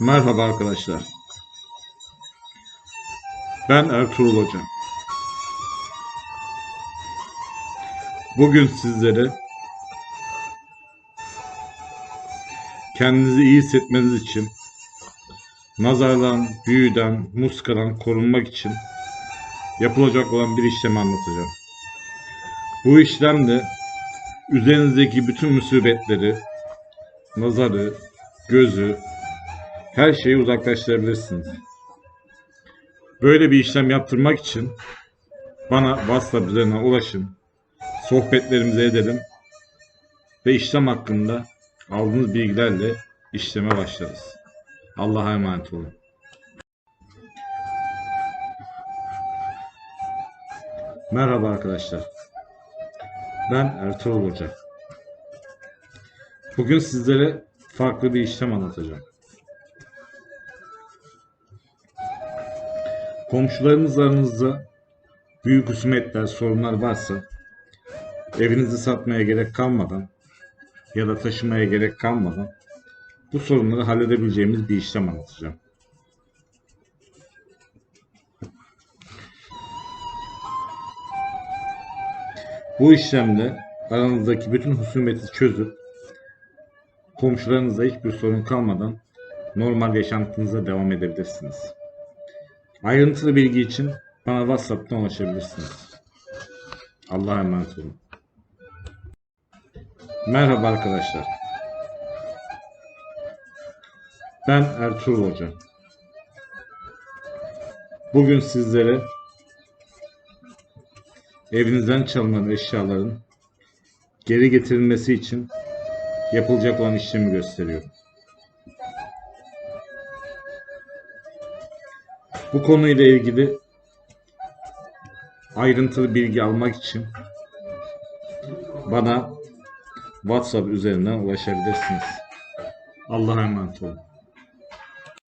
Merhaba arkadaşlar. Ben Ertuğrul Hoca. Bugün sizlere kendinizi iyi hissetmeniz için nazardan, büyüden, muskadan korunmak için yapılacak olan bir işlemi anlatacağım. Bu işlemde üzerinizdeki bütün musibetleri, nazarı, gözü, her şeyi uzaklaştırabilirsiniz. Böyle bir işlem yaptırmak için bana WhatsApp üzerinden ulaşın. Sohbetlerimizi edelim ve işlem hakkında aldığınız bilgilerle işleme başlarız. Allah'a emanet olun. Merhaba arkadaşlar. Ben Ertuğrul Hoca. Bugün sizlere farklı bir işlem anlatacağım. Komşularınız aranızda büyük husumetler, sorunlar varsa evinizi satmaya gerek kalmadan ya da taşımaya gerek kalmadan bu sorunları halledebileceğimiz bir işlem anlatacağım. Bu işlemle aranızdaki bütün husumeti çözüp komşularınızla hiçbir sorun kalmadan normal yaşantınıza devam edebilirsiniz. Ayrıntılı bilgi için bana WhatsApp'tan ulaşabilirsiniz. Allah'a emanet olun. Merhaba arkadaşlar. Ben Ertuğrul Hoca. Bugün sizlere evinizden çalınan eşyaların geri getirilmesi için yapılacak olan işlemi gösteriyorum. Bu konuyla ilgili ayrıntılı bilgi almak için bana WhatsApp üzerinden ulaşabilirsiniz. Allah'a emanet olun.